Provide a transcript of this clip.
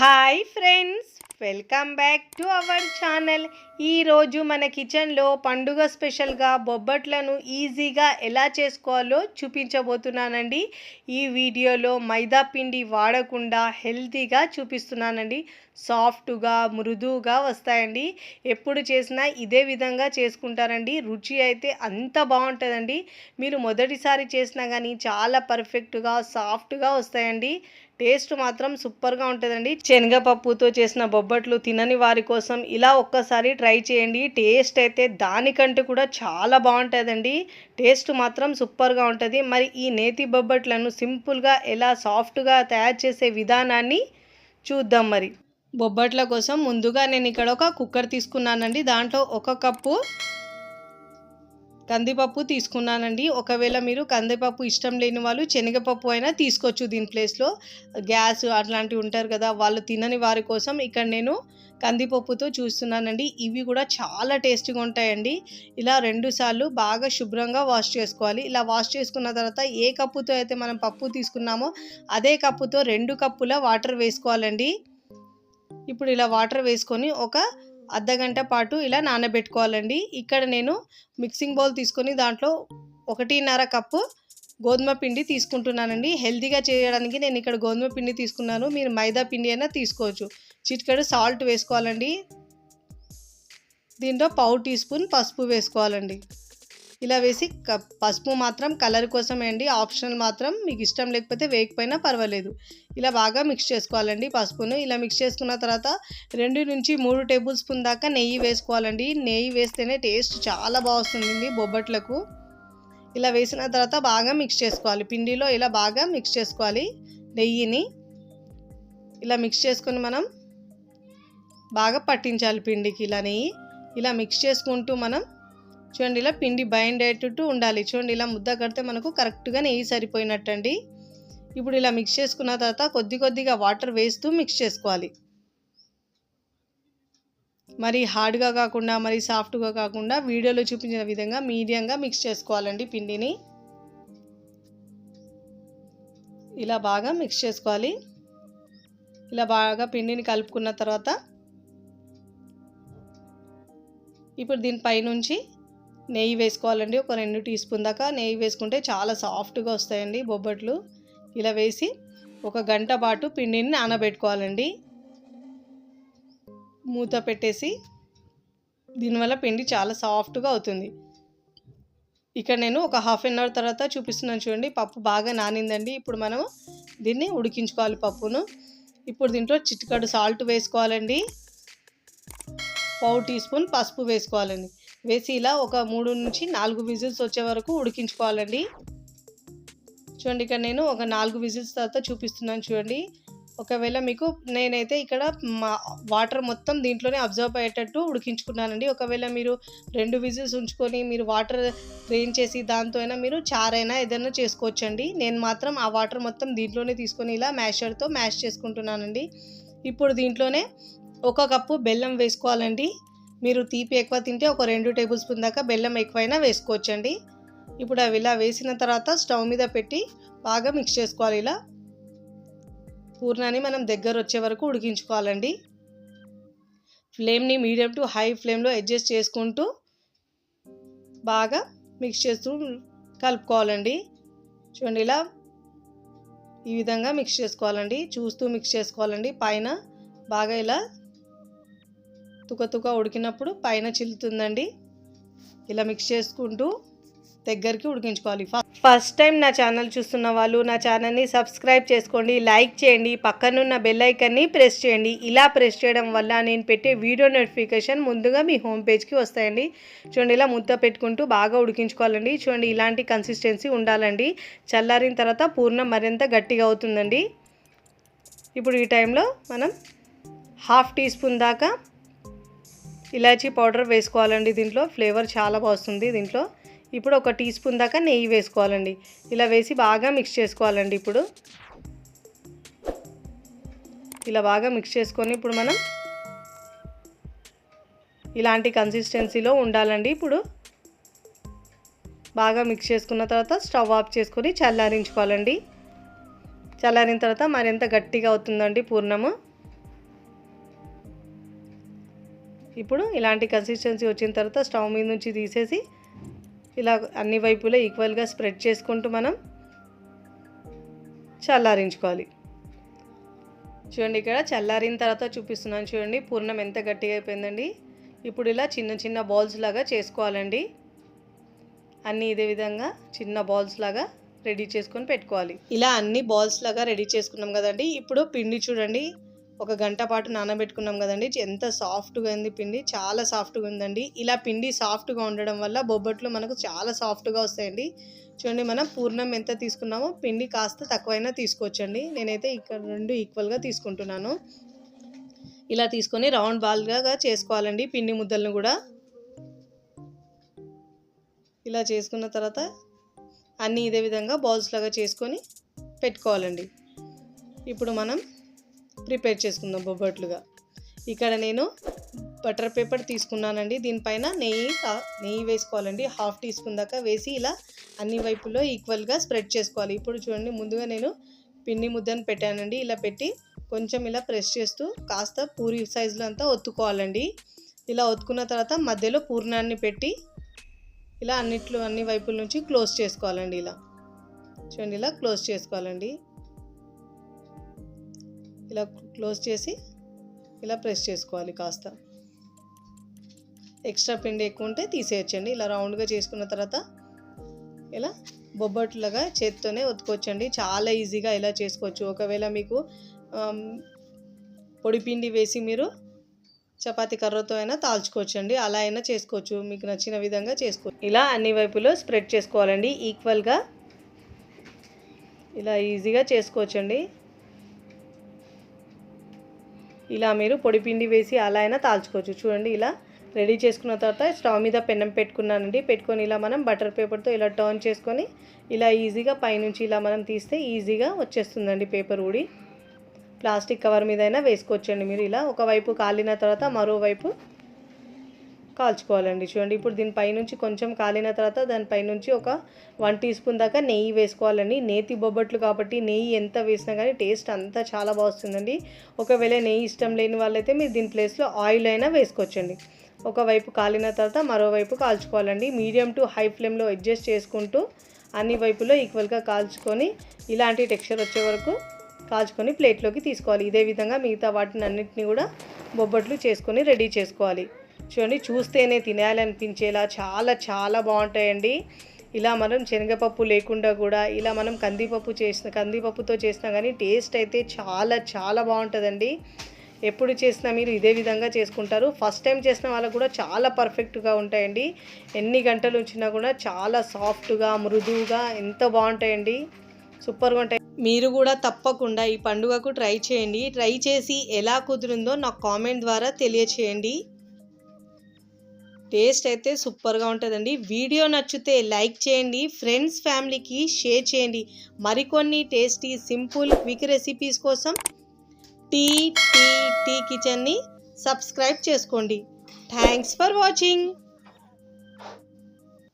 Hi friends welcome back to our channel ఈరోజు మన కిచెన్లో పండుగ స్పెషల్గా బొబ్బట్లను ఈజీగా ఎలా చేసుకోవాలో చూపించబోతున్నానండి. ఈ వీడియోలో మైదా పిండి వాడకుండా హెల్తీగా చూపిస్తున్నానండి. సాఫ్ట్గా మృదువుగా వస్తాయండి. ఎప్పుడు చేసినా ఇదే విధంగా చేసుకుంటారండి. రుచి అయితే అంత బాగుంటుందండి. మీరు మొదటిసారి చేసినా కానీ చాలా పర్ఫెక్ట్గా సాఫ్ట్గా వస్తాయండి. టేస్ట్ మాత్రం సూపర్గా ఉంటుందండి. శనగపప్పుతో చేసిన బొబ్బట్లు తినని వారి కోసం ఇలా ఒక్కసారి ట్రై చేయండి. టేస్ట్ అయితే దానికంటే కూడా చాలా బాగుంటుందండి. టేస్ట్ మాత్రం సూపర్గా ఉంటుంది. మరి ఈ నేతి బొబ్బట్లను సింపుల్గా ఎలా సాఫ్ట్గా తయారు చేసే విధానాన్ని చూద్దాం మరి. బొబ్బట్ల కోసం ముందుగా నేను ఇక్కడ ఒక కుక్కర్ తీసుకున్నానండి. దాంట్లో ఒక కప్పు కందిపప్పు తీసుకున్నానండి. ఒకవేళ మీరు కందిపప్పు ఇష్టం లేని వాళ్ళు శనగపప్పు అయినా తీసుకోవచ్చు దీని ప్లేస్లో గ్యాస్ అట్లాంటివి ఉంటారు కదా వాళ్ళు తినని వారి కోసం ఇక్కడ నేను కందిపప్పుతో చూస్తున్నానండి. ఇవి కూడా చాలా టేస్టీగా ఉంటాయండి. ఇలా రెండు సార్లు బాగా శుభ్రంగా వాష్ చేసుకోవాలి. ఇలా వాష్ చేసుకున్న తర్వాత ఏ కప్పుతో అయితే మనం పప్పు తీసుకున్నామో అదే కప్పుతో రెండు కప్పుల వాటర్ వేసుకోవాలండి. ఇప్పుడు ఇలా వాటర్ వేసుకొని ఒక అర్ధగంట పాటు ఇలా నానబెట్టుకోవాలండి. ఇక్కడ నేను మిక్సింగ్ బౌల్ తీసుకొని దాంట్లో ఒకటిన్నర కప్పు గోధుమ పిండి తీసుకుంటున్నానండి. హెల్తీగా చేయడానికి నేను ఇక్కడ గోధుమ పిండి తీసుకున్నాను. మీరు మైదా పిండి అయినా తీసుకోవచ్చు. చిటికెడు సాల్ట్ వేసుకోవాలండి. దీంట్లో పావు టీ స్పూన్ పసుపు వేసుకోవాలండి. ఇలా వేసి పసుపు మాత్రం కలర్ కోసమే అండి ఆప్షనల్ మాత్రం మీకు ఇష్టం లేకపోతే వేయకపోయినా పర్వాలేదు. ఇలా బాగా మిక్స్ చేసుకోవాలండి పసుపును. ఇలా మిక్స్ చేసుకున్న తర్వాత రెండు నుంచి మూడు టేబుల్ స్పూన్ దాకా నెయ్యి వేసుకోవాలండి. నెయ్యి వేస్తేనే టేస్ట్ చాలా బాగా బొబ్బట్లకు. ఇలా వేసిన తర్వాత బాగా మిక్స్ చేసుకోవాలి. పిండిలో ఇలా బాగా మిక్స్ చేసుకోవాలి నెయ్యిని. ఇలా మిక్స్ చేసుకొని మనం బాగా పట్టించాలి పిండికి ఇలా నెయ్యి. ఇలా మిక్స్ చేసుకుంటూ మనం చూడండి ఇలా పిండి బైండ్ అయ్యేటట్టు ఉండాలి. చూడండి ఇలా ముద్ద కడితే మనకు కరెక్ట్గా నెయ్యి సరిపోయినట్టండి. ఇప్పుడు ఇలా మిక్స్ చేసుకున్న తర్వాత కొద్ది కొద్దిగా వాటర్ వేస్తూ మిక్స్ చేసుకోవాలి. మరి హార్డ్గా కాకుండా మరి సాఫ్ట్గా కాకుండా వీడియోలో చూపించిన విధంగా మీడియంగా మిక్స్ చేసుకోవాలండి పిండిని. ఇలా బాగా మిక్స్ చేసుకోవాలి. ఇలా బాగా పిండిని కలుపుకున్న తర్వాత ఇప్పుడు దీనిపైనుంచి నెయ్యి వేసుకోవాలండి. ఒక రెండు టీ స్పూన్ దాకా నెయ్యి వేసుకుంటే చాలా సాఫ్ట్గా వస్తాయండి బొబ్బట్లు. ఇలా వేసి ఒక గంట పాటు పిండిని నానబెట్టుకోవాలండి. మూత పెట్టేసి దీనివల్ల పిండి చాలా సాఫ్ట్గా అవుతుంది. ఇక్కడ నేను ఒక హాఫ్ అన్ అవర్ తర్వాత చూపిస్తున్నాను చూడండి. పప్పు బాగా నానిందండి. ఇప్పుడు మనం దీన్ని ఉడికించుకోవాలి పప్పును. ఇప్పుడు దీంట్లో చిటికడు సాల్ట్ వేసుకోవాలండి. పావు టీ స్పూన్ పసుపు వేసుకోవాలండి. వేసి ఇలా ఒక మూడు నుంచి నాలుగు విజిల్స్ వచ్చే వరకు ఉడికించుకోవాలండి. చూడండి ఇక్కడ నేను ఒక నాలుగు విజిల్స్ తర్వాత చూపిస్తున్నాను చూడండి. ఒకవేళ మీకు నేనైతే ఇక్కడ మా వాటర్ మొత్తం దీంట్లోనే అబ్జర్వ్ అయ్యేటట్టు ఉడికించుకున్నానండి. ఒకవేళ మీరు రెండు విజిల్స్ ఉంచుకొని మీరు వాటర్ డ్రైన్ చేసి దాంతో అయినా మీరు చారైనా ఏదైనా చేసుకోవచ్చండి. నేను మాత్రం ఆ వాటర్ మొత్తం దీంట్లోనే తీసుకొని ఇలా మ్యాషర్తో మ్యాష్ చేసుకుంటున్నానండి. ఇప్పుడు దీంట్లోనే ఒక కప్పు బెల్లం వేసుకోవాలండి. మీరు తీపి ఎక్కువ తింటే ఒక రెండు టేబుల్ స్పూన్ దాకా బెల్లం ఎక్కువైనా వేసుకోవచ్చండి. ఇప్పుడు అవి ఇలా వేసిన తర్వాత స్టవ్ మీద పెట్టి బాగా మిక్స్ చేసుకోవాలి ఇలా. పూర్ణాన్ని మనం దగ్గర వచ్చే వరకు ఉడికించుకోవాలండి. ఫ్లేమ్ని మీడియం టు హై ఫ్లేమ్లో అడ్జస్ట్ చేసుకుంటూ బాగా మిక్స్ చేస్తూ కలుపుకోవాలండి. చూడండి ఇలా ఈ విధంగా మిక్స్ చేసుకోవాలండి. చూస్తూ మిక్స్ చేసుకోవాలండి. పైన బాగా ఇలా తుక తుక ఉడికినప్పుడు పైన చిల్లుతుందండి. ఇలా మిక్స్ చేసుకుంటూ దగ్గరికి ఉడికించుకోవాలి. ఫస్ట్ టైం నా ఛానల్ చూస్తున్న వాళ్ళు నా ఛానల్ని సబ్స్క్రైబ్ చేసుకోండి లైక్ చేయండి పక్కనున్న బెల్ ఐకన్ని ప్రెస్ చేయండి. ఇలా ప్రెస్ చేయడం వల్ల నేను పెట్టే వీడియో నోటిఫికేషన్ ముందుగా మీ హోమ్ పేజ్కి వస్తాయండి. చూడండి ఇలా ముద్ద పెట్టుకుంటూ బాగా ఉడికించుకోవాలండి. చూడండి ఇలాంటి కన్సిస్టెన్సీ ఉండాలండి. చల్లారిన తర్వాత పూర్ణం మరింత గట్టిగా అవుతుందండి. ఇప్పుడు ఈ టైంలో మనం హాఫ్ టీ స్పూన్ దాకా ఇలాచీ పౌడర్ వేసుకోవాలండి దీంట్లో. ఫ్లేవర్ చాలా బాగుంది దీంట్లో. ఇప్పుడు ఒక టీ స్పూన్ దాకా నెయ్యి వేసుకోవాలండి. ఇలా వేసి బాగా మిక్స్ చేసుకోవాలండి ఇప్పుడు. ఇలా బాగా మిక్స్ చేసుకొని ఇప్పుడు మనం ఇలాంటి కన్సిస్టెన్సీలో ఉండాలండి ఇప్పుడు. బాగా మిక్స్ చేసుకున్న తర్వాత స్టవ్ ఆఫ్ చేసుకొని చల్లారించుకోవాలండి. చల్లారిన తర్వాత మరింత గట్టిగా అవుతుందండి పూర్ణము? ఇప్పుడు ఇలాంటి కన్సిస్టెన్సీ వచ్చిన తర్వాత స్టవ్ మీద నుంచి తీసేసి ఇలా అన్ని వైపులా ఈక్వల్గా స్ప్రెడ్ చేసుకుంటూ మనం చల్లారించుకోవాలి. చూడండి ఇక్కడ చల్లారిన తర్వాత చూపిస్తున్నాను చూడండి పూర్ణం ఎంత గట్టిగా అయిపోయిందండి. ఇప్పుడు ఇలా చిన్న చిన్న బాల్స్ లాగా చేసుకోవాలండి. అన్నీ ఇదే విధంగా చిన్న బాల్స్ లాగా రెడీ చేసుకొని పెట్టుకోవాలి. ఇలా అన్ని బాల్స్ లాగా రెడీ చేసుకున్నాం కదండి. ఇప్పుడు పిండి చూడండి. ఒక గంట పాటు నానబెట్టుకున్నాం కదండి. ఎంత సాఫ్ట్గా ఉంది పిండి. చాలా సాఫ్ట్గా ఉందండి. ఇలా పిండి సాఫ్ట్గా ఉండడం వల్ల బొబ్బట్లు మనకు చాలా సాఫ్ట్గా వస్తాయండి. చూడండి మనం పూర్ణం ఎంత తీసుకున్నామో పిండి కాస్త తక్కువైనా తీసుకోవచ్చండి. నేనైతే ఇక్కడ రెండు ఈక్వల్గా తీసుకుంటున్నాను. ఇలా తీసుకొని రౌండ్ బాల్గా చేసుకోవాలండి పిండి ముద్దలను కూడా. ఇలా చేసుకున్న తర్వాత అన్నీ ఇదే విధంగా బాల్స్ లాగా చేసుకొని పెట్టుకోవాలండి. ఇప్పుడు మనం ప్రిపేర్ చేసుకుందాం బొబ్బట్లుగా. ఇక్కడ నేను బటర్ పేపర్ తీసుకున్నానండి. దీనిపైన నెయ్యి నెయ్యి వేసుకోవాలండి. హాఫ్ టీ స్పూన్ దాకా వేసి ఇలా అన్ని వైపులో ఈక్వల్గా స్ప్రెడ్ చేసుకోవాలి. ఇప్పుడు చూడండి ముందుగా నేను పిండి ముద్దను పెట్టానండి. ఇలా పెట్టి కొంచెం ఇలా ప్రెస్ చేస్తూ కాస్త పూరి సైజులో అంతా ఒత్తుకోవాలండి. ఇలా ఒత్తుకున్న తర్వాత మధ్యలో పూర్ణాన్ని పెట్టి ఇలా అన్నిట్లో అన్ని వైపుల నుంచి క్లోజ్ చేసుకోవాలండి ఇలా. చూడండి ఇలా క్లోజ్ చేసుకోవాలండి. ఇలా క్లోజ్ చేసి ఇలా ప్రెస్ చేసుకోవాలి కాస్త. ఎక్స్ట్రా పిండి ఎక్కువ ఉంటే తీసేయచ్చండి. ఇలా రౌండ్గా చేసుకున్న తర్వాత ఇలా బొబ్బట్లాగా చేత్తోనే ఒత్తుకోవచ్చండి. చాలా ఈజీగా ఇలా చేసుకోవచ్చు. ఒకవేళ మీకు పొడి పిండి వేసి మీరు చపాతి కర్రతో అయినా తాల్చుకోవచ్చండి. అలా అయినా చేసుకోవచ్చు. మీకు నచ్చిన విధంగా చేసుకోవచ్చు ఇలా అన్ని వైపులో స్ప్రెడ్ చేసుకోవాలండి. ఈక్వల్గా ఇలా ఈజీగా చేసుకోవచ్చండి. ఇలా మీరు పొడి పిండి వేసి అలా అయినా తాల్చుకోవచ్చు. చూడండి ఇలా రెడీ చేసుకున్న తర్వాత స్టవ్ మీద పెన్నం పెట్టుకున్నానండి. పెట్టుకొని ఇలా మనం బటర్ పేపర్తో ఇలా టర్న్ చేసుకొని ఇలా ఈజీగా పైనుంచి ఇలా మనం తీస్తే ఈజీగా వచ్చేస్తుందండి పేపర్ ఊడి. ప్లాస్టిక్ కవర్ మీద అయినా వేసుకోవచ్చండి మీరు ఇలా. ఒకవైపు కాలిన తర్వాత మరోవైపు కాల్చుకోవాలండి. చూడండి ఇప్పుడు దీనిపైనుంచి కొంచెం కాలిన తర్వాత దానిపైనుంచి ఒక వన్ టీ స్పూన్ దాకా నెయ్యి వేసుకోవాలండి. నేతి బొబ్బట్లు కాబట్టి నెయ్యి ఎంత వేసినా కానీ టేస్ట్ అంతా చాలా బాగుంటుందండి ఒకవేళ నెయ్యి ఇష్టం లేని వాళ్ళైతే మీరు దీని ప్లేస్లో ఆయిల్ అయినా వేసుకోవచ్చండి. ఒకవైపు కాలిన తర్వాత మరోవైపు కాల్చుకోవాలండి. మీడియం టు హై ఫ్లేమ్లో అడ్జస్ట్ చేసుకుంటూ అన్ని వైపులో ఈక్వల్గా కాల్చుకొని ఇలాంటి టెక్స్చర్ వచ్చే వరకు కాల్చుకొని ప్లేట్లోకి తీసుకోవాలి. ఇదే విధంగా మిగతా వాటిని అన్నిటిని కూడా బొబ్బట్లు చేసుకొని రెడీ చేసుకోవాలి. చూడండి చూస్తేనే తినాలనిపించేలా చాలా చాలా బాగుంటాయండి. ఇలా మనం శనగపప్పు లేకుండా కూడా ఇలా మనం కందిపప్పు చేసిన కందిపప్పుతో చేసినా కానీ టేస్ట్ అయితే చాలా చాలా బాగుంటుందండి. ఎప్పుడు చేసినా మీరు ఇదే విధంగా చేసుకుంటారు. ఫస్ట్ టైం చేసిన వాళ్ళకు కూడా చాలా పర్ఫెక్ట్గా ఉంటాయండి. ఎన్ని గంటలు ఉంచినా కూడా చాలా సాఫ్ట్గా మృదువుగా ఎంత బాగుంటాయండి. సూపర్గా ఉంటాయి. మీరు కూడా తప్పకుండా ఈ పండుగకు ట్రై చేయండి. ట్రై చేసి ఎలా కుదిరిందో నాకు కామెంట్ ద్వారా తెలియచేయండి. టేస్ట్ అయితే సూపర్గా ఉంటుందండి. వీడియో నచ్చితే లైక్ చేయండి ఫ్రెండ్స్ ఫ్యామిలీకి షేర్ చేయండి. మరికొన్ని టేస్టీ సింపుల్ క్విక్ రెసిపీస్ కోసం టీ టీ టీ కిచెన్ని సబ్స్క్రైబ్ చేసుకోండి. Thanks for watching.